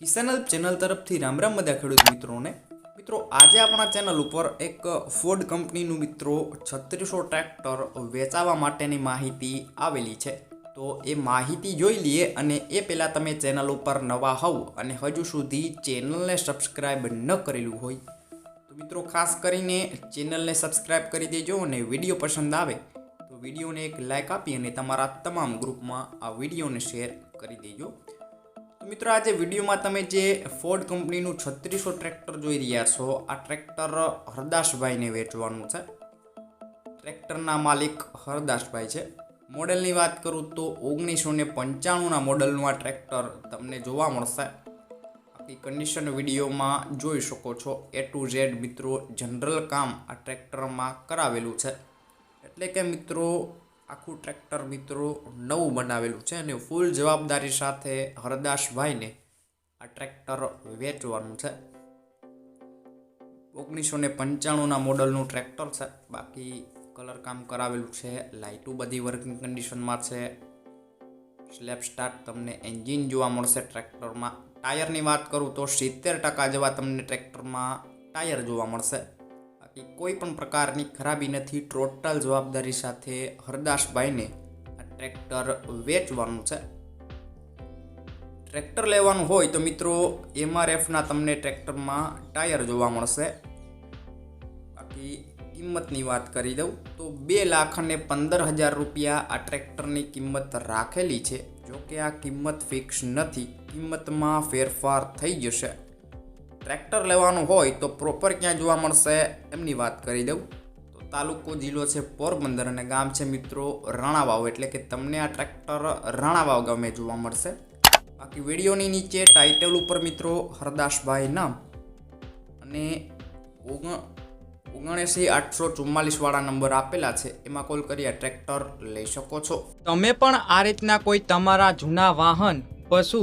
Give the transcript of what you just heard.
કિસાન help channel તરફથી રામ રામ બધા ખેડૂત મિત્રોને. મિત્રો, આજે આપણા ચેનલ ઉપર એક ફોર્ડ કંપનીનું મિત્રો છત્રીસો ટ્રેક્ટર વેચાવા માટેની માહિતી આવેલી છે. તો એ માહિતી જોઈ લઈએ અને એ પહેલાં તમે ચેનલ ઉપર નવા હોવ અને હજુ સુધી ચેનલને સબસ્ક્રાઈબ ન કરેલું હોય, તો મિત્રો ખાસ કરીને ચેનલને સબસ્ક્રાઈબ કરી દેજો અને વીડિયો પસંદ આવે, તો વિડીયોને એક લાઇક આપી અને તમારા તમામ ગ્રુપમાં આ વિડીયોને શેર કરી દેજો. મિત્રો આજે વિડીયોમાં તમે જે ફોર્ડ કંપનીનું છત્રીસો ટ્રેક્ટર જોઈ રહ્યા છો, આ ટ્રેક્ટર હરદાસભાઈને વેચવાનું છે. ટ્રેક્ટરના માલિક હરદાસભાઈ છે. મોડેલની વાત કરું તો ઓગણીસો ને પંચાણુંના મોડલનું આ ટ્રેક્ટર તમને જોવા મળશે. આખી કન્ડિશન વિડીયોમાં જોઈ શકો છો. એ ટુ ઝેડ મિત્રો જનરલ કામ આ ટ્રેક્ટરમાં કરાવેલું છે. એટલે કે મિત્રો આખું ટ્રેક્ટર મિત્રો નવું બનાવેલું છે અને ફૂલ જવાબદારી સાથે હરદાસભાઈને આ ટ્રેક્ટર વેચવાનું છે. ઓગણીસો ને પંચાણુંના મોડલનું ટ્રેક્ટર છે. બાકી કલર કામ કરાવેલું છે. લાઇટો બધી વર્કિંગ કન્ડિશનમાં છે. સ્લેબ સ્ટાર્ટ તમને એન્જિન જોવા મળશે ટ્રેક્ટરમાં. ટાયરની વાત કરું તો સિત્તેર ટકા જેવા તમને ટ્રેક્ટરમાં ટાયર જોવા મળશે. બાકી કોઈ પણ પ્રકારની ખરાબી નથી, ટોટલ જવાબદારી સાથે હરદાસભાઈને આ ટ્રેક્ટર વેચવાનું છે. ટ્રેક્ટર લેવાનું હોય તો મિત્રો એમઆરએફના તમને ટ્રેક્ટરમાં ટાયર જોવા મળશે. બાકી કિંમતની વાત કરી દઉં તો બે લાખ અને પંદર હજાર રૂપિયા આ ટ્રેક્ટરની કિંમત રાખેલી છે. જોકે આ કિંમત ફિક્સ નથી, કિંમતમાં ફેરફાર થઈ જશે. ટ્રેક્ટર લેવાનું હોય તો પ્રોપર ક્યાં જોવા મળશે એમની વાત કરી દઉં. તો તાલુકો જિલ્લો છે પોરબંદર અને ગામ છે મિત્રો રાણાવાવ. એટલે કે તમને આ ટ્રેક્ટર રાણાવાવ ગામે જોવા મળશે. બાકી વિડીયોની નીચે ટાઇટલ ઉપર મિત્રો હરદાસભાઈ નામ અને ઓગણ ઓગણએંસી આઠસો ચુમ્માલીસ વાળા નંબર આપેલા છે. એમાં કોલ કરી આ ટ્રેક્ટર લઈ શકો છો. તમે પણ આ રીતના કોઈ તમારા જૂના વાહન, પશુ